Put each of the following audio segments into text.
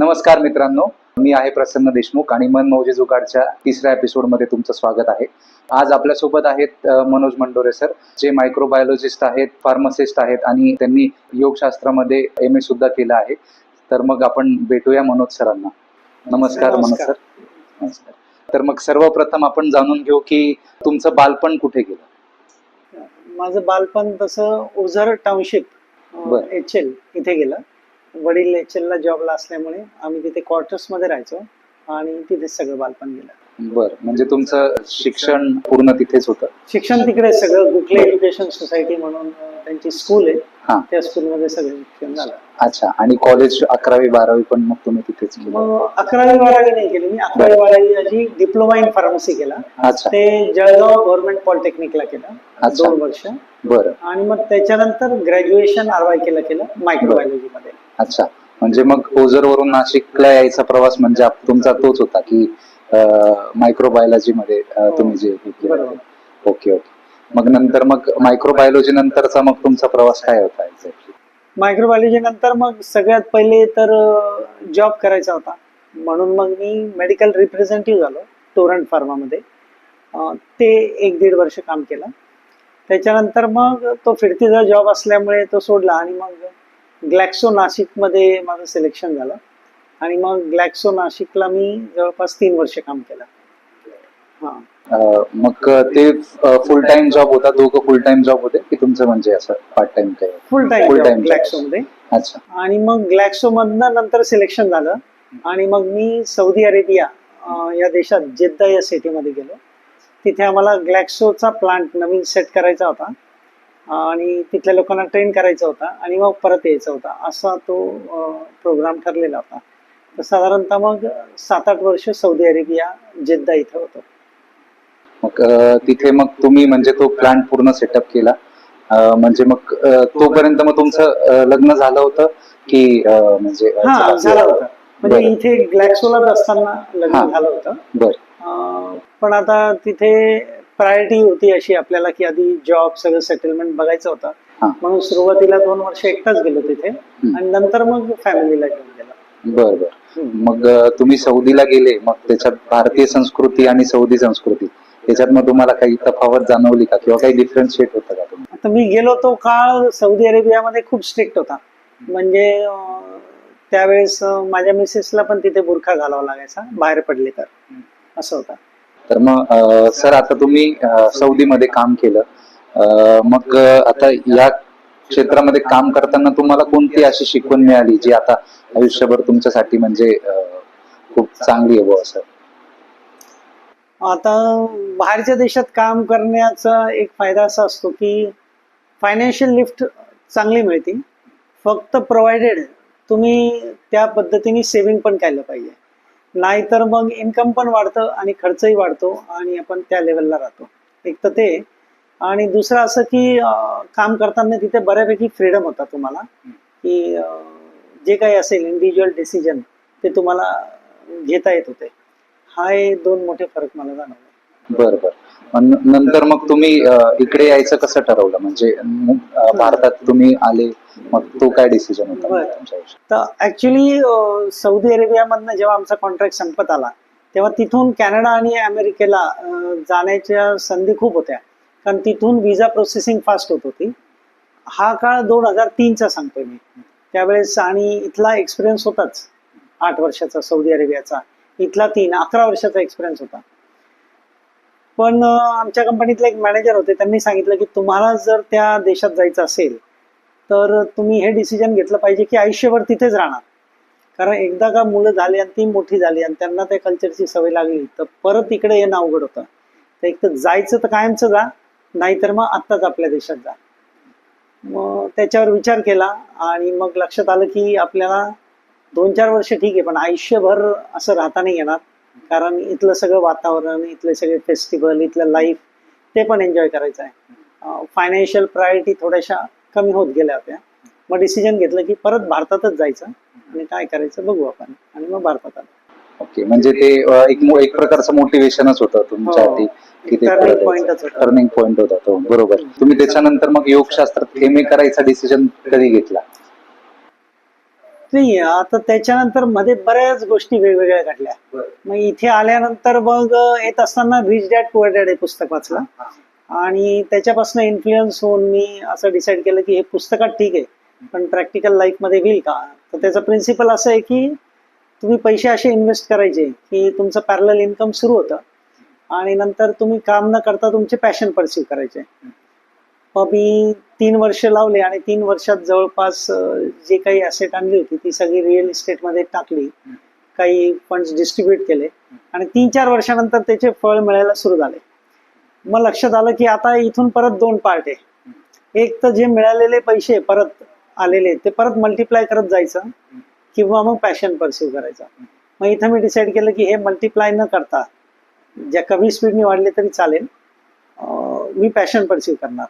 नमस्कार मित्रांनो मी आहे प्रसन्न देशमुख आणि मन मौजे जुगाडच्या तिसऱ्या एपिसोडमध्ये तुमचं स्वागत आहे. आज आपल्यासोबत आहेत मनोज मंडोरे सर जे मायक्रोबायोलॉजिस्ट आहेत फार्मासिस्ट आहेत आणि त्यांनी योगशास्त्रामध्ये एम ए सुद्धा केलं आहे. तर मग आपण भेटूया मनोज सरांना. नमस्कार मनोज. सर. नमस्कार. तर मग सर्वप्रथम आपण जाणून घेऊ की तुमचं बालपण कुठे गेलं? माझं बालपण तसं ओझर टाउनशिप. एच एल इथे गेलं. वडील एच एल ला जॉबला असल्यामुळे आम्ही तिथे क्वार्टर्समध्ये राहायचो आणि तिथेच सगळं बालपण गेलं. बर म्हणजे तुमचं शिक्षण पूर्ण तिथेच होतं? शिक्षण तिकडे सगळं गोखले एज्युकेशन सोसायटी म्हणून त्यांची स्कूल आहे. त्या स्कूलमध्ये सगळं शिक्षण झालं. अच्छा आणि कॉलेज अकरावी बारावी पण मग तुम्ही तिथेच अकरावी बारावी नाही केली मी. अकरावी बारावी आधी डिप्लोमा इन फार्मसी केला. ते जळगाव गव्हर्नमेंट पॉलिटेक्निकला केलं. दोन वर्ष. बरं. आणि मग त्याच्यानंतर ग्रॅज्युएशन आर वाय केलं केलं मायक्रोबायोलॉजी मध्ये. अच्छा. म्हणजे मग ओझरवरून नाशिकला यायचा प्रवास म्हणजे आप- तुमचा तोच होता की मायक्रोबायोलॉजी मध्ये अं, हो. तुम्ही जे हे केलं. बरोबर. Okay okay. मग नंतर मग मायक्रोबायोलॉजी नंतरचा मग तुमचा प्रवास काय होता एक्झॅक्टली मायक्रोबायोलॉजी नंतर मग सगळ्यात पहिले तर जॉब करायचा होता. म्हणून मग मी मेडिकल रिप्रेझेंटेटिव्ह झालो टोरंट फार्मामध्ये अं, ते एक दीड वर्ष काम केलं. त्याच्यानंतर मग तो फिरतीचा जॉब असल्यामुळे तो सोडला आणि मग ग्लॅक्सो नाशिकमध्ये माझं सिलेक्शन झालं. आणि मग ग्लॅक्सो नाशिकला मी जवळपास तीन वर्ष काम केलं. हां. मग ते फुल टाइम जॉब होता दोघं फुल टाइम जॉब होते की तुमचं म्हणजे असं पार्ट टाइम काय फुल टाइम time job. ग्लॅक्सोमध्ये. अच्छा. आणि मग ग्लॅक्सो मधनं नंतर सिलेक्शन झालं. आणि मग मी सौदी अरेबिया या देशात जेद्दा या सिटीमध्ये गेलो. तिथे आम्हाला ग्लॅक्सोचा प्लांट नवीन सेट करायचा होता. आणि तिथल्या लोकांना ट्रेन करायचा होता आणि मग परत यायचा होता. असा तो प्रोग्राम ठरलेला होता. तर साधारणतः मग सात आठ वर्ष सौदी अरेबिया जेद्दा इथं होतो. मग तिथे मग तुम्ही म्हणजे तो प्लांट पूर्ण सेटअप केला. म्हणजे मग तोपर्यंत मग तुमचं लग्न झालं होतं की म्हणजे अं, झालं होतं. म्हणजे. इथे ग्लॅक्सोलाच असताना. लग्न झालं होतं. पण आता तिथे प्रायोरिटी होती अशी आपल्याला की आधी जॉब सगळं सेटलमेंट बघायचं होतं. म्हणून सुरुवातीला दोन वर्ष एकटाच गेलो तिथे. आणि नंतर मग फॅमिलीला घेऊन गेलो. बर बर. मग तुम्ही सौदीला गेले मग त्याच्यात भारतीय संस्कृती आणि सौदी संस्कृती त्याच्यात मग तुम्हाला काही तफावत जाणवली का? किंवा काही डिफरन्शिएट होतं का तुम्ही? आता मी गेलो तो काळ सौदी अरेबियामध्ये खूप स्ट्रिक्ट होता. म्हणजे त्यावेळेस माझ्या मिसेसला पण तिथे बुरखा घालावा लागायचा बाहेर पडले तर. असं होतं. तर मग सर आता तुम्ही सौदीमध्ये काम केलं. मग आता या क्षेत्रामध्ये काम करताना तुम्हाला कोणती अशी शिकवण मिळाली जी आता आयुष्यभर तुमच्यासाठी म्हणजे खूप चांगली आहे बुवा असं आता बाहेरच्या देशात काम करण्याचा एक फायदा असा असतो की फायनान्शियल लिफ्ट चांगली मिळते. फक्त प्रोव्हायडेड तुम्ही त्या पद्धतीने सेव्हिंग पण केलं पाहिजे. नाहीतर मग इन्कम पण वाढतं आणि खर्चही वाढतो आणि आपण त्या लेवलला राहतो. एक तर ते. आणि दुसरं असं की काम करताना तिथे बऱ्यापैकी फ्रीडम होता तुम्हाला. की जे काही असेल इंडिव्हिज्युअल डिसिजन ते तुम्हाला घेता येत होते. हा दोन मोठे फरक मला जाणवले. बर बर. नंतर मग तुम्ही इकडे यायचं कसं ठरवलं? म्हणजे भारतात तुम्ही आले मग तो काय डिसिजन होता? तर ऍक्च्युली सौदी अरेबियामधनं जेव्हा आमचा कॉन्ट्रॅक्ट संपत आला तेव्हा तिथून कॅनडा आणि अमेरिकेला जाण्याच्या संधी खूप होत्या. कारण तिथून विजा प्रोसेसिंग फास्ट होत होती. हा काळ दोन हजार तीनचा सांगतोय मी. त्यावेळेस आणि इथला एक्सपिरियन्स होताच. आठ वर्षाचा सौदी अरेबियाचा. इथला तीन अकरा वर्षाचा एक्सपिरियन्स होता. पण आमच्या कंपनीतले एक मॅनेजर होते. त्यांनी सांगितलं की तुम्हाला जर त्या देशात जायचं असेल तर तुम्ही हे डिसिजन घेतलं पाहिजे की आयुष्यभर तिथेच राहणार. कारण एकदा का मुलं झाली आणि ती मोठी झाली आणि त्यांना त्या कल्चरची सवय लागली तर परत इकडे येणं अवघड होतं. तर एक तर जायचं तर कायमचं जा नाहीतर मग आत्ताच आपल्या देशात जा. मग त्याच्यावर विचार केला आणि मग लक्षात आलं की आपल्याला दोन चार वर्ष ठीक आहे पण आयुष्यभर असं राहता नाही येणार. कारण इथलं सगळं वातावरण इथले सगळे फेस्टिवल इथलं लाईफ ते पण एन्जॉय करायचं आहे. फायनान्शियल प्रायोरिटी थोड्याशा कमी होत गेल्या होत्या. मग डिसिजन घेतलं की परत भारतातच जायचं आणि काय करायचं बघू आपण आणि मग भारतात आलो. ओके म्हणजे ते एक एक प्रकारचं मोटिवेशनच होतं तुमच्यासाठी. टर्निंग पॉइंट होता. तो बरोबर. तुम्ही त्याच्यानंतर मग योगशास्त्रात एम ए करायचा डिसिजन कधी घेतला? नाही आता त्याच्यानंतरमध्ये बऱ्याच गोष्टी वेगवेगळ्या घडल्या. मग इथे आल्यानंतर मग येत असताना रिच डॅड पुअर डॅड हे पुस्तक वाचलं. आणि त्याच्यापासून इन्फ्लुएन्स होऊन मी असं डिसाईड केलं की हे पुस्तकात ठीक आहे. पण प्रॅक्टिकल लाईफमध्ये होईल का? तर त्याचं प्रिन्सिपल असं आहे की तुम्ही पैसे असे इन्व्हेस्ट करायचे की तुमचं पॅरल इन्कम सुरू होतं. आणि नंतर तुम्ही काम न करता तुमचे पॅशन परस्यू करायचे. मग मी तीन वर्ष लावले आणि तीन वर्षात जवळपास जे काही असेट आणली होती ती सगळी रिअल इस्टेटमध्ये टाकली. काही फंड्स डिस्ट्रीब्यूट केले. आणि तीन चार वर्षानंतर त्याचे फळ मिळायला सुरू झाले. मग लक्षात आलं की आता इथून परत दोन पार्ट आहे. एक तर जे मिळालेले पैसे परत आलेले ते परत मल्टिप्लाय करत जायचं किंवा मग पॅशन परस्यू करायचं. मग इथं मी डिसाईड केलं की हे मल्टिप्लाय न करता ज्या कमी स्पीडने वाढले तरी चालेल. मी पॅशन परस्यू करणार.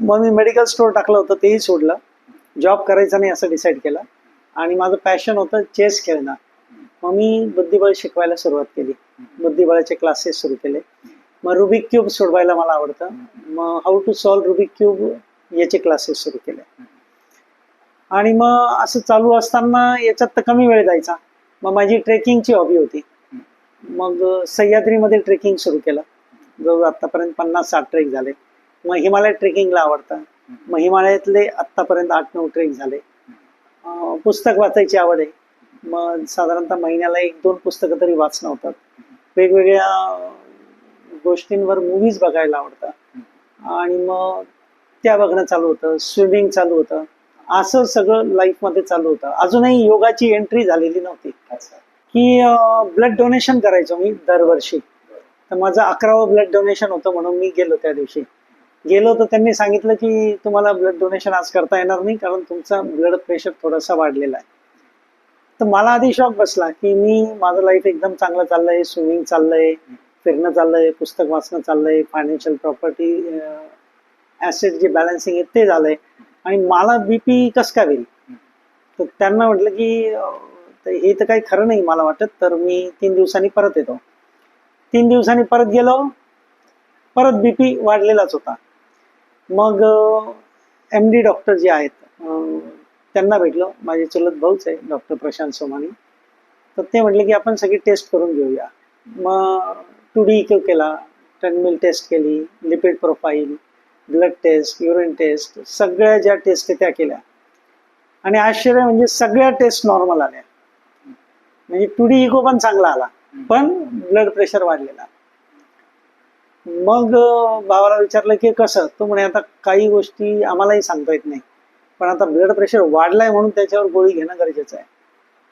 मग मी मेडिकल स्टोअर टाकलं होतं तेही सोडलं. जॉब करायचा नाही असं डिसाईड केलं. आणि माझं पॅशन होतं चेस खेळणं. मग मी बुद्धिबळ शिकवायला सुरुवात केली. बुद्धिबळाचे क्लासेस सुरू केले. मग रुबिक क्यूब सोडवायला मला आवडतं. मग how to solve Rubik cube याचे क्लासेस सुरू केले. आणि मग असं चालू असताना याच्यात तर कमी वेळ जायचा. मग माझी ट्रेकिंगची हॉबी होती. मग सह्याद्रीमध्ये ट्रेकिंग सुरू केलं. जवळ आत्तापर्यंत पन्नास साठ ट्रेक झाले. मग हिमालय ट्रेकिंगला आवडतं. मग हिमालयातले आत्तापर्यंत आठ नऊ ट्रेक झाले. पुस्तक वाचायची आवड आहे. मग साधारणतः महिन्याला एक दोन पुस्तकं तरी वाचणं होतात वेगवेगळ्या गोष्टींवर मूवीज बघायला आवडतं. आणि मग त्या बघणं चालू होतं. स्विमिंग चालू होतं. असं सगळं लाईफमध्ये चालू होतं. अजूनही योगाची एंट्री झालेली नव्हती. की ब्लड डोनेशन करायचो मी दरवर्षी. तर माझं अकरावं ब्लड डोनेशन होतं म्हणून मी गेलो त्या दिवशी. गेलो तर त्यांनी सांगितलं की तुम्हाला ब्लड डोनेशन आज करता येणार नाही कारण तुमचा ब्लड प्रेशर थोडासा वाढलेला आहे. तर मला आधी शॉक बसला की मी माझं लाईफ एकदम चांगलं चाललंय स्विमिंग चाललंय फिरणं चाललंय पुस्तक वाचणं चाललंय फायनान्शियल प्रॉपर्टी ऍसेट जे बॅलन्सिंग आहे ते झालंय. आणि मला बीपी कस काय होईल? तर त्यांना म्हटलं की हे तर काही खरं नाही मला वाटत तर मी तीन दिवसांनी परत येतो. तीन दिवसांनी परत गेलो परत बीपी वाढलेलाच होता. मग एम डी डॉक्टर जे आहेत त्यांना भेटलो. माझे चुलत भाऊच आहे डॉक्टर प्रशांत सोमानी. तर ते म्हटले की आपण सगळी टेस्ट करून घेऊया. मग टू डी क्यू केला. ट्रेडमिल टेस्ट केली lipid profile blood test urine test सगळ्या ज्या टेस्ट त्या केल्या. आणि आश्चर्य म्हणजे सगळ्या टेस्ट नॉर्मल आल्या. म्हणजे टू डी इको पण चांगला आला. पण ब्लड प्रेशर वाढलेला. मग बाबाला भावाला विचारलं की कसं? तो म्हणे आता काही गोष्टी आम्हालाही सांगता येत नाही. पण आता ब्लड प्रेशर वाढलाय म्हणून त्याच्यावर गोळी घेणं गरजेचं आहे.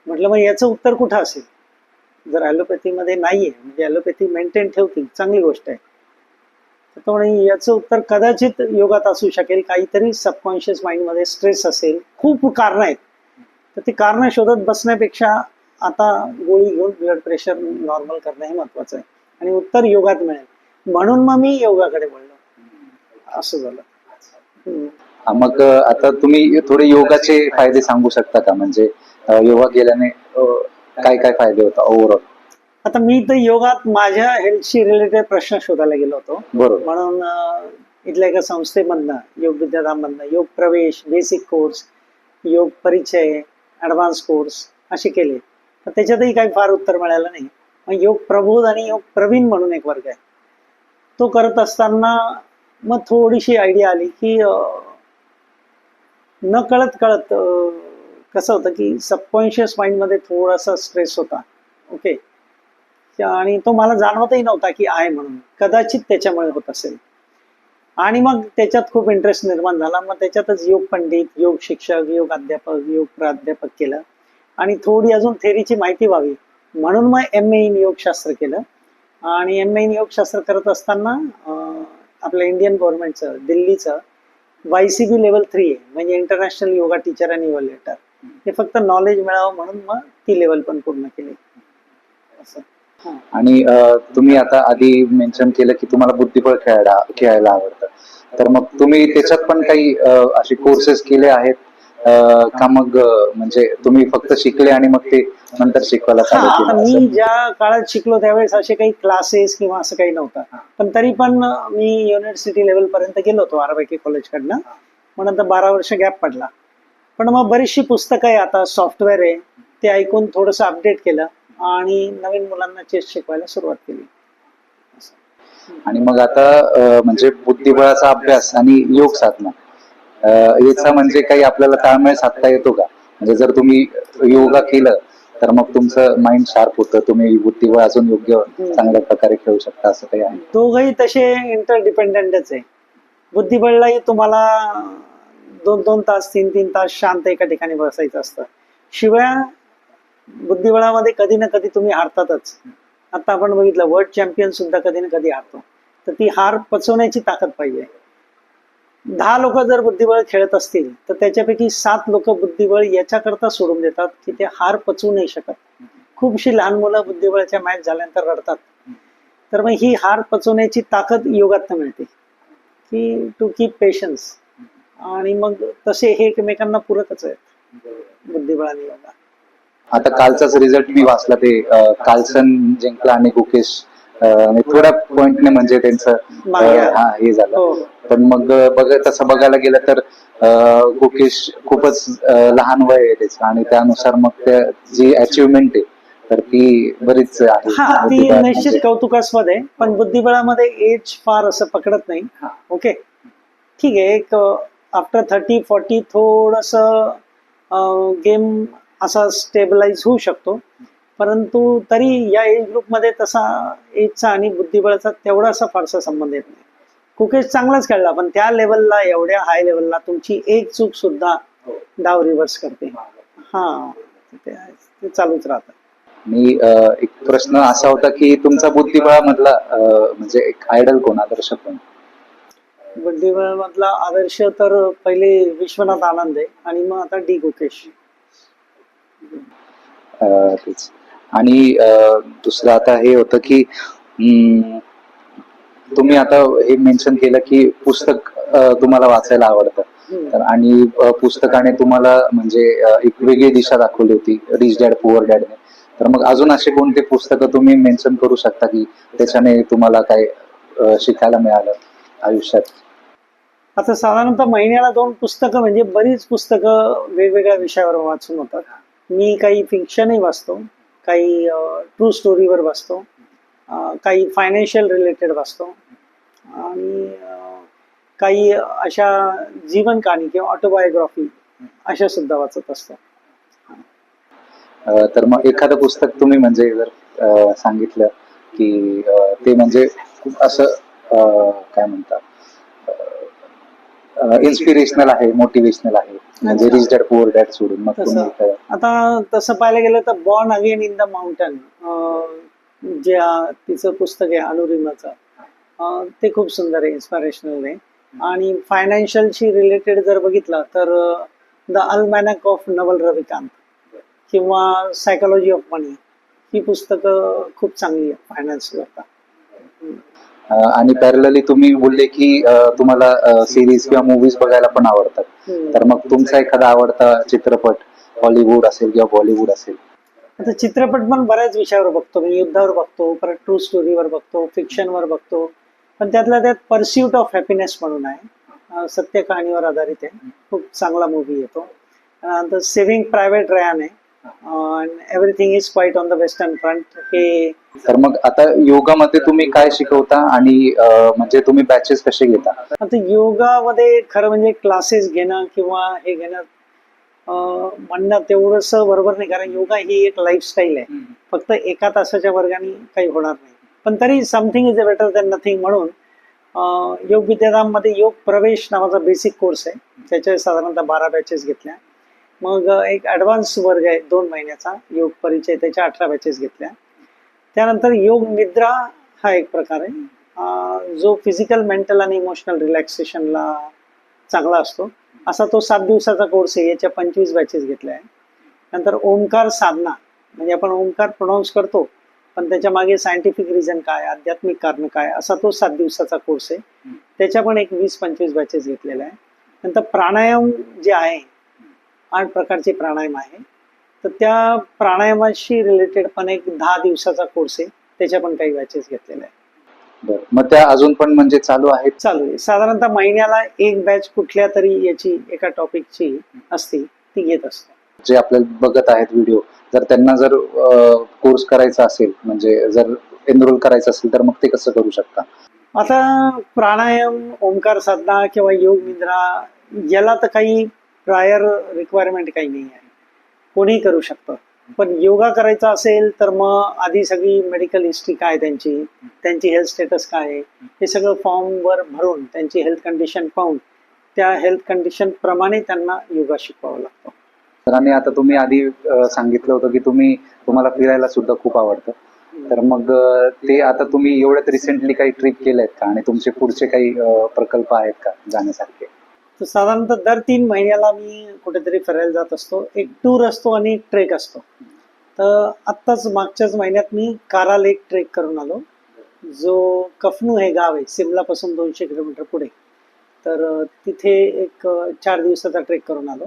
म्हटलं मग याचं उत्तर कुठं असेल? जर ॲलोपॅथीमध्ये नाहीये म्हणजे ॲलोपॅथी मेंटेन ठेवतील चांगली गोष्ट आहे. तर तो म्हणे याचं उत्तर कदाचित योगात असू शकेल. काहीतरी सबकॉन्शियस माइंडमध्ये स्ट्रेस असेल. खूप कारणं आहेत. तर ती कारणं शोधत बसण्यापेक्षा आता गोळी घेऊन ब्लड प्रेशर नॉर्मल करणं हे महत्वाचं आहे. आणि उत्तर योगात मिळेल. म्हणून मग मी योगाकडे वळलो. असं झालं. मग आता तुम्ही थोडे योगाचे फायदे सांगू शकता का? म्हणजे योगा केल्याने काय काय फायदे होतात ओव्हरऑल आता मी तर योगात माझ्या हेल्थशी रिलेटेड प्रश्न शोधायला गेलो होतो. बरोबर. म्हणून इथल्या एका संस्थेमधनं योग विद्याधाममधनं योग प्रवेश बेसिक कोर्स योग परिचय ॲडव्हान्स कोर्स असे केले. तर त्याच्यातही काही फार उत्तर मिळालं नाही. योग प्रबोध आणि योग प्रवीण म्हणून एक वर्ग आहे. तो करत असताना मग थोडीशी आयडिया आली की न कळत कळत कसं होतं की सबकॉन्शियस माइंडमध्ये थोडासा स्ट्रेस होता. ओके आणि तो मला जाणवतही नव्हता की आहे म्हणून. कदाचित त्याच्यामुळे होत असेल. आणि मग त्याच्यात खूप इंटरेस्ट निर्माण झाला. मग त्याच्यातच योग पंडित योग शिक्षक योग अध्यापक योग प्राध्यापक केलं. आणि थोडी अजून थेरीची माहिती व्हावी. म्हणून मग एम ए इन योगशास्त्र केलं. आणि एम ए योगशास्त्र करत असताना आपल्या इंडियन गव्हर्नमेंटचं दिल्लीचं Y C B level three आहे म्हणजे international yoga teacher and evaluator हे फक्त नॉलेज मिळावं म्हणून मग ती लेवल पण पूर्ण केली. असं. आणि तुम्ही आता आधी मेन्शन केलं की तुम्हाला बुद्धिबळ खेळायला खेळायला आवडतं. तर मग तुम्ही त्याच्यात पण काही असे कोर्सेस केले आहेत? का मग म्हणजे तुम्ही फक्त शिकले आणि मग ते नंतर शिकवायला चालू मी? ज्या काळात शिकलो त्यावेळेस असे काही क्लासेस किंवा असं काही नव्हतं. पण तरी पण मी युनिव्हर्सिटी लेवल पर्यंत गेलो होतो आरबाईके कॉलेज कडनं. मग नंतर बारा वर्ष गॅप पडला. पण मग बरीचशी पुस्तकं आहे आता सॉफ्टवेअर आहे ते ऐकून थोडंसं अपडेट केलं आणि नवीन मुलांना चेस शिकवायला सुरुवात केली. आणि मग आता म्हणजे बुद्धिबळाचा अभ्यास आणि योग साधना. याचा म्हणजे काही आपल्याला ताळमेळ साधता येतो का? म्हणजे जर तुम्ही योगा केलं तर मग तुमचं माइंड शार्प होतं तुम्ही बुद्धिबळ अजून योग्य चांगल्या प्रकारे खेळू शकता असं काही आहे? दोघही तसे इंटरडिपेंडंटच आहे. बुद्धिबळलाही तुम्हाला दोन दोन तास तीन तीन तास शांत एका ठिकाणी बसायचं असतं. शिवाय बुद्धिबळामध्ये कधी ना कधी तुम्ही हारतातच. आता आपण बघितलं वर्ल्ड चॅम्पियन सुद्धा कधी ना कधी हारतो. तर ती हार पचवण्याची ताकद पाहिजे. दहा लोक जर बुद्धिबळ खेळत असतील तर त्याच्यापैकी सात लोक बुद्धिबळ याच्याकरता सोडून देतात की ते हार पचवू नाही शकत. खूपशी लहान मुलं बुद्धिबळाच्या मॅच झाल्यानंतर रडतात. तर मग ही हार पचवण्याची ताकद योगात मिळते. की टू कीप पेशन्स आणि मग तसे हे एकमेकांना पूरकच आहेत. बुद्धिबळ आणि योगा. आता कालचाच रिझल्ट मी वाचला ते कालसन जिंकला आणि गुकेश आणि थोड्या पॉइंटने म्हणजे त्यांचं हा हे झालं. हो. पण मग बघ तसं बघायला गेलं तर अं, गुकेश खूपच लहान वय आहे त्याचं आणि त्यानुसार मग त्या जी अचिव्हमेंट आहे तर ती बरीच आहे. हा ती निश्चित म्हणजे. कौतुकास्पद आहे पण बुद्धिबळामध्ये एज फार असं पकडत नाही. हा. ओके ठीक आहे एक आफ्टर थर्टी फॉर्टी थोडस गेम असा स्टेबलाइज होऊ शकतो. परंतु तरी या एज ग्रुपमध्ये तसा एजचा आणि बुद्धिबळाचा तेवढासा फारसा संबंध येत नाही. कुकेश चांगलाच खेळला पण त्या लेवलला एवढ्या हाय लेवलला तुमची एक चूक सुद्धा डाव रिव्हर्स करते. हा. ते चालूच राहतं. अं, एक प्रश्न असा होता की तुमचा बुद्धिबळामधला म्हणजे एक आयडल कोण आदर्श कोण? बुद्धिबळ मधला आदर्श तर पहिले विश्वनाथ आनंद आहे आणि मग आता डी गुकेश तेच. आणि दुसरं आता हे होतं की तुम्ही आता हे मेन्शन केलं की पुस्तक तुम्हाला वाचायला आवडतं. तर आणि पुस्तकाने तुम्हाला म्हणजे एक वेगळी दिशा दाखवली होती रिच डॅड पुअर डॅडने तर मग अजून असे कोणते पुस्तकं तुम्ही मेन्शन करू शकता की त्याच्याने तुम्हाला काय शिकायला मिळालं आयुष्यात? आता साधारणतः महिन्याला दोन पुस्तकं म्हणजे बरीच पुस्तकं वेगवेगळ्या विषयावर वाचून होतात. मी काही फिक्शनही वाचतो. काही ट्रू स्टोरीवर बसतो. काही फायनान्शियल रिलेटेड वाचतो आणि काही अशा जीवन कहाणी किंवा ऑटोबायोग्राफी अशा सुद्धा वाचत असतो. तर मग एखादं पुस्तक तुम्ही म्हणजे जर सांगितलं की ते म्हणजे खूप असं काय म्हणतात? इन्स्पिरेशनल आहे मोटिवेशनल आहे म्हणजे. रिच डॅड पुअर डॅड सोडून मग तसं. तुम्ही आता तसं पाहायला गेलं तर born again in the mountain जे अं, तिचं पुस्तक आहे अनुरिमाचं अं, ते खूप सुंदर आहे इन्स्पिरेशनल आहे आणि फायनान्शियलशी रिलेटेड जर बघितलं तर the almanack of Naval Ravikant किंवा सायकोलॉजी ऑफ मनी ही पुस्तकं खूप चांगली आहेत फायनान्स करता अं, आणि पॅरलली तुम्ही बोलले की तुम्हाला सिरीज किंवा मूवीज बघायला पण आवडतात. तर मग तुमचा एखादा आवडता चित्रपट हॉलिवूड असेल किंवा बॉलिवूड असेल? आता चित्रपट पण बऱ्याच विषयावर बघतो. मी युद्धावर बघतो परत ट्रू स्टोरीवर बघतो फिक्शनवर बघतो. पण त्यातल्या त्यात परस्यूट ऑफ हॅपीनेस म्हणून आहे. सत्य कहाणीवर आधारित आहे. खूप चांगला मूवी येतो. नंतर सेव्हिंग प्रायव्हेट रयान आहे. Everything is quiet on the western front हे तर मग आता योगामध्ये तुम्ही काय शिकवता आणि अं, म्हणजे तुम्ही बॅचेस कसे घेता? आता योगामध्ये खरं म्हणजे क्लासेस घेणं किंवा हे घेणं अं, म्हणणं तेवढंस बरोबर नाही कारण योगा ही एक लाईफस्टाईल आहे. फक्त एका तासाच्या वर्गाने काही होणार नाही. पण तरी something is a better than nothing म्हणून अं, योग विद्याधाममध्ये योग प्रवेश नावाचा बेसिक कोर्स आहे. त्याचे साधारणतः बारा बॅचेस घेतल्या. मग एक ॲडव्हान्स वर्ग आहे दोन महिन्याचा. योग परिचय त्याच्या अठरा बॅचेस घेतल्या. त्यानंतर योग निद्रा हा एक प्रकार आहे. जो फिजिकल मेंटल आणि इमोशनल रिलॅक्सेशनला चांगला असतो. असा तो सात दिवसाचा कोर्स आहे. याच्या पंचवीस बॅचेस घेतल्या आहे नंतर ओंकार साधना म्हणजे आपण ओंकार प्रोनाऊन्स करतो पण त्याच्यामागे सायंटिफिक रिझन काय आध्यात्मिक कारण काय असा तो सात दिवसाचा कोर्स आहे. त्याच्या पण एक वीस पंचवीस बॅचेस घेतलेला आहे नंतर प्राणायाम जे आहे आठ प्रकारचे प्राणायाम आहे. तर त्या प्राणायामाशी रिलेटेड पण एक दहा दिवसाचा कोर्स आहे. त्याच्या पण काही बॅचेस घेतलेल्या आहे बरं. मग त्या अजून पण म्हणजे चालू आहेत? चालू आहे. साधारणतः महिन्याला एक बॅच कुठल्या तरी याची एका टॉपिकची असती ती घेत असतो. जे आपल्याला बघत आहेत व्हिडिओ जर त्यांना जर कोर्स करायचा असेल म्हणजे जर एनरोल करायचं असेल तर मग ते कसं करू शकता? आता प्राणायाम ओंकार साधना किंवा योग निद्रा याला तर काही प्रायर रिक्वायरमेंट काही नाही आहे. कोणीही करू शकतं. पण योगा करायचा असेल तर मग आधी सगळी मेडिकल हिस्ट्री काय त्यांची त्यांची हेल्थ स्टेटस काय आहे हे सगळं फॉर्मवर भरून त्यांची हेल्थ कंडिशन पाहून त्या हेल्थ कंडिशन प्रमाणे त्यांना योगा शिकवावं लागतो. तर आणि आता तुम्ही आधी सांगितलं होतं की तुम्ही तुम्हाला फिरायला सुद्धा खूप आवडतं. तर मग ते आता तुम्ही एवढ्यात रिसेंटली काही ट्रिप केल्या आहेत का? आणि तुमचे पुढचे काही प्रकल्प आहेत का जाण्यासारखे? तर साधारणतः दर तीन महिन्याला मी कुठेतरी फिरायला जात असतो. एक टूर असतो आणि एक ट्रेक असतो. तर आत्ताच मागच्याच महिन्यात मी कारा लेक ट्रेक करून आलो. जो कफनू हे गाव आहे सिमलापासून दोनशे किलोमीटर पुढे. तर तिथे एक चार दिवसाचा ट्रेक करून आलो.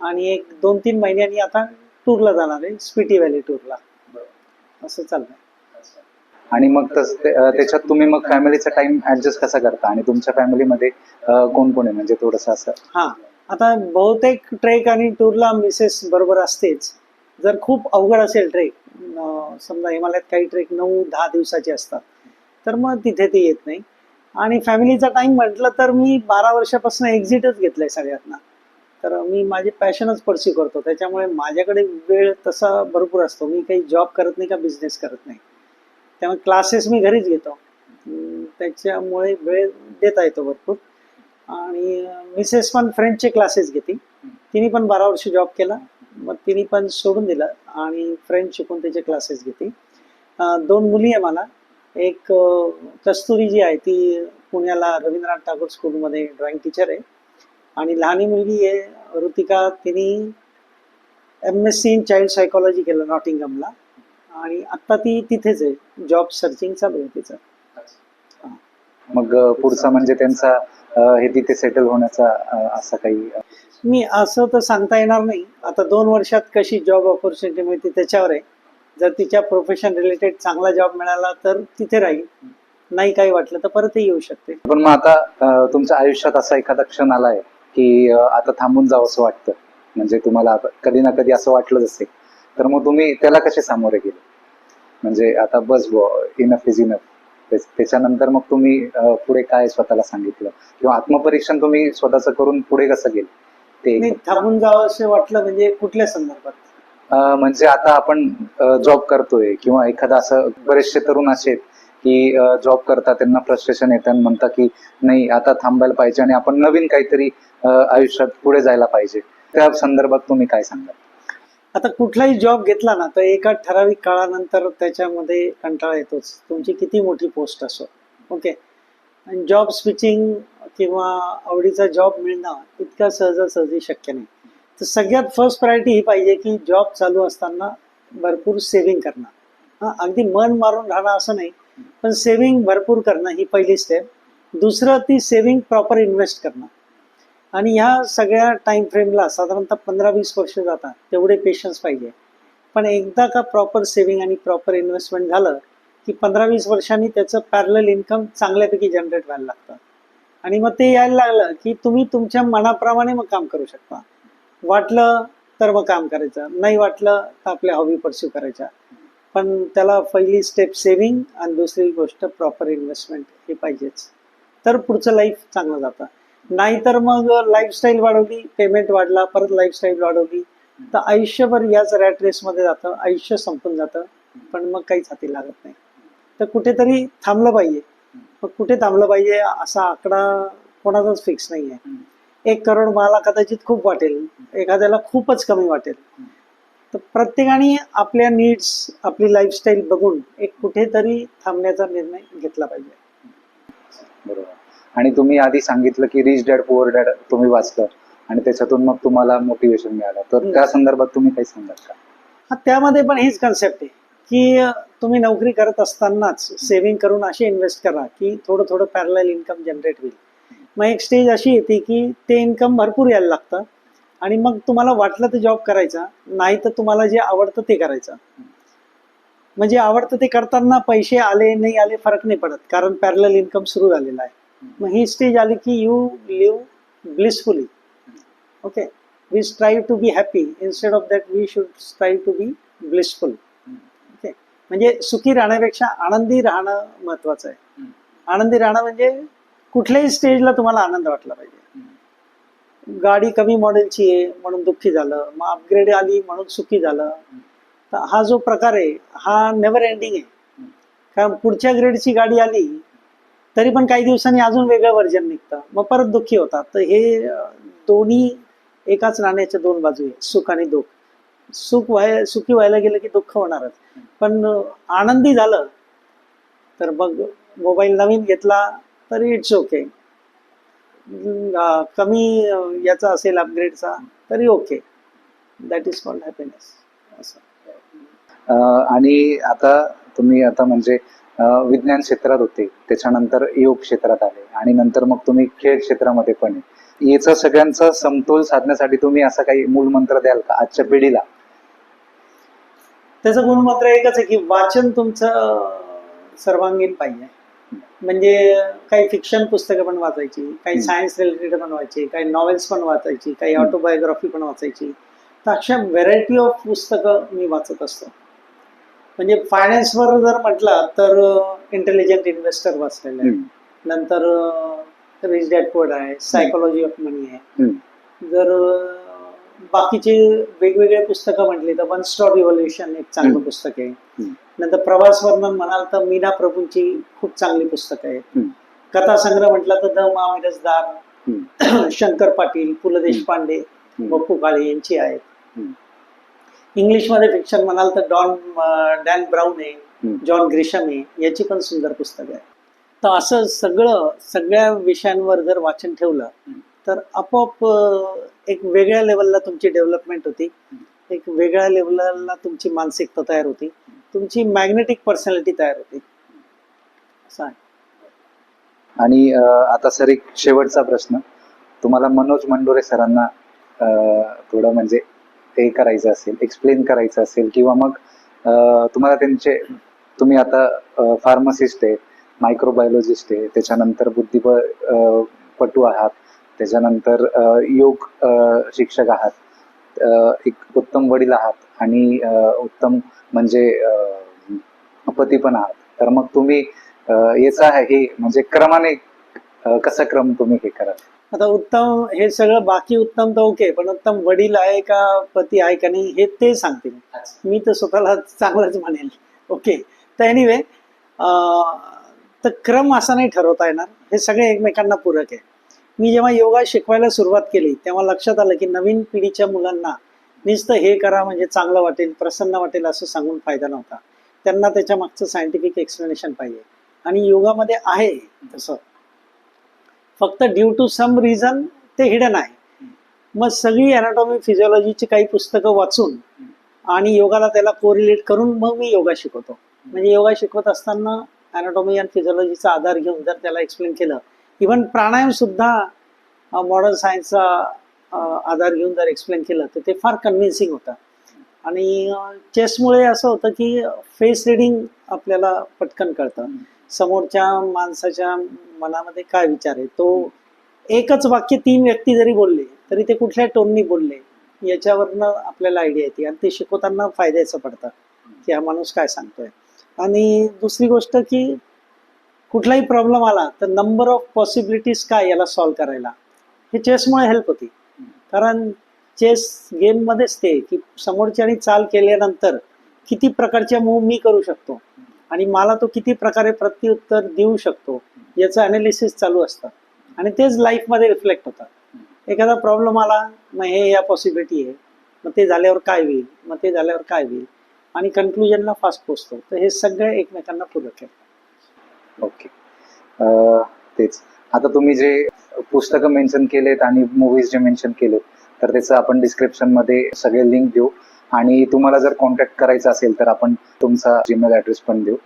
आणि एक दोन तीन महिन्यांनी आता टूरला जाणार आहे स्पिटी व्हॅली टूरला असं चाललंय. आणि मग तस त्याच्यात तुम्ही मग फॅमिलीचा टाइम ऍडजस्ट कसा करता? आणि तुमच्या फॅमिलीमध्ये कोण कोण आहे? म्हणजे थोडस असं. हा. आता बहुतेक ट्रेक आणि टूरला मिसेस बरोबर असतेच. जर खूप अवघड असेल ट्रेक समजा हिमालयात काही ट्रेक नऊ दहा दिवसाचे असतात तर मग तिथे ते येत नाही. आणि फॅमिलीचा टाइम म्हटलं तर मी बारा वर्षापासून एक्झिटच घेतलंय सगळ्यातना. तर मी माझे पॅशनच परस्यू करतो. त्याच्यामुळे माझ्याकडे वेळ तसा भरपूर असतो. मी काही जॉब करत नाही का बिझनेस करत नाही. त्यामुळे क्लासेस मी घरीच घेतो. त्याच्यामुळे वेळ देता येतो भरपूर. आणि मिसेस पण फ्रेंचचे क्लासेस घेते. तिने पण बारा वर्ष जॉब केला. मग तिने पण सोडून दिलं आणि फ्रेंच शिकून त्याचे क्लासेस घेते. दोन मुली आहे मला. एक कस्तुरी जी आहे ती पुण्याला रवींद्रनाथ टागोर स्कूलमध्ये ड्रॉइंग टीचर आहे. आणि लहानी मुलगी आहे ऋतिका. तिने M S C in child psychology केलं नॉटिंगमला आणि आत्ता ती तिथेच आहे. जॉब सर्चिंग चालू आहे तिचं. मग पुढचा म्हणजे त्यांचा हे तिथे सेटल होण्याचा असा काही मी असं तर सांगता येणार नाही. आता दोन वर्षात कशी जॉब ऑपॉर्च्युनिटी मिळते त्याच्यावर आहे. जर तिच्या प्रोफेशन रिलेटेड चांगला जॉब मिळाला तर तिथे राहील. नाही काही वाटलं तर परतही येऊ शकते. पण मग आता तुमच्या आयुष्यात असा एखादा क्षण आलाय की आता थांबून जावं असं वाटतं. म्हणजे तुम्हाला आता कधी ना कधी असं वाटलंच असेल. तर मग तुम्ही त्याला कसे सामोरे गेले? म्हणजे आता बस इनफ इज इनफ त्याच्यानंतर मग तुम्ही पुढे काय स्वतःला सांगितलं? किंवा आत्मपरीक्षण तुम्ही स्वतःचं करून पुढे कसं गेले? ते थांबून जावं असं वाटलं म्हणजे कुठल्या संदर्भात? म्हणजे आता आपण जॉब करतोय किंवा एखादा असं बरेचसे तरुण असे की जॉब करतात त्यांना फ्रस्ट्रेशन येतं आणि म्हणतात की नाही आता थांबायला पाहिजे आणि आपण नवीन काहीतरी आयुष्यात पुढे जायला पाहिजे. त्या संदर्भात तुम्ही काय सांगाल? आता कुठलाही जॉब घेतला ना तर एका ठराविक काळानंतर त्याच्यामध्ये कंटाळा येतोच. तुमची किती मोठी पोस्ट असो. ओके आणि जॉब स्विचिंग किंवा आवडीचा जॉब मिळणं इतका सहजासहजी शक्य नाही. तर सगळ्यात फर्स्ट प्रायोरिटी ही पाहिजे की जॉब चालू असताना भरपूर सेव्हिंग करणं. हां अगदी मन मारून राहणं असं नाही पण सेव्हिंग भरपूर करणं ही पहिली स्टेप दुसरं ती सेव्हिंग प्रॉपर इन्व्हेस्ट करणं. आणि ह्या सगळ्या टाइम फ्रेमला साधारणतः पंधरा वीस वर्ष जातात तेवढे पेशन्स पाहिजे. पण एकदा का प्रॉपर सेव्हिंग आणि प्रॉपर इन्व्हेस्टमेंट झालं की पंधरा वीस वर्षांनी त्याचं पॅरल इन्कम चांगल्यापैकी जनरेट व्हायला लागतं. आणि मग ते यायला लागलं की तुम्ही तुमच्या मनाप्रमाणे मग काम करू शकता. वाटलं तर मग काम करायचं नाही वाटलं तर आपल्या हॉबी परस्यू करायच्या. पण त्याला पहिली स्टेप सेव्हिंग आणि दुसरी गोष्ट प्रॉपर इन्व्हेस्टमेंट हे पाहिजेच. तर पुढचं लाईफ चांगलं जातं. नाहीतर मग लाईफस्टाईल वाढवली पेमेंट वाढला परत लाईफस्टाईल वाढवली. तर आयुष्यभर याच रॅट रेसमध्ये जातं आयुष्य संपून जातं पण मग काहीच हाती लागत नाही. तर कुठेतरी थांबलं पाहिजे. मग कुठे थांबलं पाहिजे असा आकडा कोणाचाच फिक्स नाही आहे एक करोड मला कदाचित खूप वाटेल एखाद्याला खूपच कमी वाटेल. तर प्रत्येकाने आपल्या नीड्स आपली लाईफस्टाईल बघून एक कुठेतरी थांबण्याचा निर्णय घेतला पाहिजे. बरोबर. आणि तुम्ही आधी सांगितलं की रिच डॅड पुअर डॅड तुम्ही वाचलं आणि त्याच्यातून मग तुम्हाला मोटिवेशन मिळालं. तर. त्या संदर्भात तुम्ही काही सांगाल का? हा त्यामध्ये पण हीच कन्सेप्ट आहे की तुम्ही नोकरी करत असतानाच सेव्हिंग करून असे इन्व्हेस्ट करा की थोडं थोडं पॅरल इन्कम जनरेट होईल. मग एक स्टेज अशी येते की ते इन्कम भरपूर यायला लागतं आणि मग तुम्हाला वाटलं तर जॉब करायचा नाही तर तुम्हाला जे आवडतं ते करायचं. म्हणजे आवडतं ते करताना पैसे आले नाही आले फरक नाही पडत. कारण पॅरल इन्कम सुरू झालेला आहे. मग ही स्टेज आली की you live blissfully okay we strive to be happy instead of that we should strive to be blissful okay म्हणजे सुखी राहण्यापेक्षा आनंदी राहणं महत्वाचं आहे. आनंदी राहणं म्हणजे कुठल्याही स्टेजला तुम्हाला आनंद वाटला पाहिजे. गाडी कमी मॉडेलची आहे म्हणून दुःखी झालं. मग अपग्रेड आली म्हणून सुखी झालं. तर हा जो प्रकार आहे हा नेवर एंडिंग आहे. कारण पुढच्या ग्रेडची गाडी आली तरी पण काही दिवसांनी अजून वेगळं व्हर्जन निघतं. मग परत दुःखी होतात. तर हे दोन्ही एकाच नाण्याच्या दोन बाजू आहेत सुख आणि दुःख. सुख व्हाय सुखी व्हायला गेलं की दुःख होणारच. पण आनंदी झालं तर मग मोबाईल नवीन घेतला तरी इट्स ओके कमी याचा असेल अपग्रेडचा तरी okay that is called happiness असं. आणि आता तुम्ही आता म्हणजे विज्ञान क्षेत्रात होते. त्याच्यानंतर योग क्षेत्रात आले. आणि नंतर मग तुम्ही खेळ क्षेत्रामध्ये पण. याचा सगळ्यांचा समतोल साधण्यासाठी तुम्ही असा काही मूलमंत्र द्याल का? आजच्या पिढीला. त्याचं गुणमात्र एकच आहे की वाचन तुमचं सर्वांगीण पाहिजे. म्हणजे काही फिक्शन पुस्तकं पण वाचायची काही. सायन्स रिलेटेड पण वाचायची काही नॉवेल्स पण वाचायची काही. ऑटोबायोग्राफी पण वाचायची. तर अशा व्हेरायटी ऑफ पुस्तकं मी वाचत असतो. म्हणजे फायनान्सवर जर म्हटलं तर इंटेलिजंट इन्व्हेस्टर आहे हम्म. नंतर रिच डॅड पोर्ड आहे सायकोलॉजी ऑफ मनी आहे. जर बाकीचे वेगवेगळे पुस्तकं म्हटली तर वन स्टॉप रिव्होल्युशन एक चांगलं. पुस्तक आहे. नंतर प्रवास वर्णन म्हणाल तर मीना प्रभूंची खूप चांगली पुस्तकं आहेत. कथा संग्रह म्हटलं तर द मामिरसदार. शंकर पाटील पु ल देशपांडे. बप्पू काळे यांची आहेत. इंग्लिशमध्ये फिक्शन म्हणाल तर डॉन डॅन ब्राऊन आहे. जॉन ग्रिशम आहे याची पण सुंदर पुस्तकं आहे तर असं सगळं सगळ्या विषयांवर जर वाचन ठेवलं. तर आपोआप एक वेगळ्या लेवलला तुमची डेव्हलपमेंट होती. एक वेगळ्या लेवलला तुमची मानसिकता तयार होती. तुमची मॅग्नेटिक पर्सनॅलिटी तयार होती. असं आहे. आणि आता सर एक शेवटचा प्रश्न. तुम्हाला मनोज मंडोरे सरांना थोडं म्हणजे हे करायचं असेल एक्सप्लेन करायचं असेल किंवा मग तुम्हाला त्यांचे तुम्ही आता फार्मसिस्ट आहे मायक्रोबायोलॉजिस्ट आहे त्याच्यानंतर बुद्धिबळ पटू आहात त्याच्यानंतर योग शिक्षक आहात एक उत्तम वडील आहात आणि उत्तम म्हणजे पती पण आहात. तर मग तुम्ही अं, याचा हे म्हणजे क्रमाने कसा क्रम तुम्ही हे कराल आता उत्तम हे सगळं बाकी उत्तम तर ओके पण उत्तम वडील आहे का पती आहे का नाही हे ते सांगतील मी. तर स्वतःला चांगलंच म्हणेल ओके. तर एनिवे तर क्रम असा नाही ठरवता येणार. हे सगळे एकमेकांना पूरक आहे. मी जेव्हा योगा शिकवायला सुरुवात केली तेव्हा लक्षात आलं की नवीन पिढीच्या मुलांना नुसतं हे करा म्हणजे चांगलं वाटेल प्रसन्न वाटेल असं सांगून फायदा नव्हता. त्यांना त्याच्या मागचं सायंटिफिक एक्सप्लेनेशन पाहिजे. आणि योगामध्ये आहे तसं. फक्त ड्यू टू सम रिझन ते हिडन आहे. मग सगळी अनाटॉमी फिजिओलॉजीची काही पुस्तकं वाचून आणि योगाला त्याला कोरिलेट करून मग मी योगा शिकवतो. म्हणजे योगा शिकवत असताना अनाटॉमी आणि फिजिओलॉजीचा आधार घेऊन जर त्याला एक्सप्लेन केलं इवन प्राणायाम सुद्धा मॉडर्न सायन्सचा आधार घेऊन जर एक्सप्लेन केलं तर ते फार कन्व्हिन्सिंग होतं. आणि चेसमुळे असं होतं की फेस रिडिंग आपल्याला पटकन कळतं. समोरच्या माणसाच्या मनामध्ये काय विचार आहे? तो एकच वाक्य तीन व्यक्ती जरी बोलले तरी ते कुठल्या टोननी बोलले याच्यावरनं आपल्याला आयडिया येते आणि ते शिकवताना फायद्याचं पडतं की हा माणूस काय सांगतोय. आणि दुसरी गोष्ट की कुठलाही प्रॉब्लेम आला तर नंबर ऑफ पॉसिबिलिटीज काय याला सॉल्व्ह करायला हे चेसमुळे हेल्प होती. कारण चेस गेममध्येच ते की समोरच्याने चाल केल्यानंतर किती प्रकारच्या मूव मी करू शकतो आणि मला तो किती प्रकारे प्रत्युत्तर देऊ शकतो याचं अनालिसिस चालू असतं. आणि तेच लाईफमध्ये रिफ्लेक्ट होतात एखादा प्रॉब्लेम आला मग हे या पॉसिबिलिटी आहे. मग ते झाल्यावर काय होईल? मग ते झाल्यावर काय होईल? आणि कन्क्लुजनला फास्ट पोचतो तर हे सगळे एकमेकांना पूरक आहे ओके. तेच. आता तुम्ही जे पुस्तकं मेन्शन केलेत आणि मूवीज जे मेन्शन केलेत तर त्याचं आपण डिस्क्रिप्शनमध्ये सगळे लिंक देऊ. आणि तुम्हाला जर कॉन्टॅक्ट करायचं असेल तर आपण तुमचा जीमेल ऍड्रेस पण देऊ.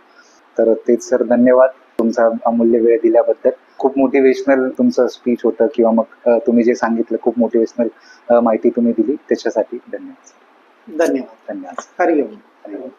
तर तेच सर धन्यवाद तुमचा अमूल्य वेळ दिल्याबद्दल. खूप मोटिवेशनल तुमचं स्पीच होतं किंवा मग तुम्ही जे सांगितलं खूप मोटिवेशनल माहिती तुम्ही दिली. त्याच्यासाठी धन्यवाद धन्यवाद. धन्यवाद हरिओम. धन्यवाद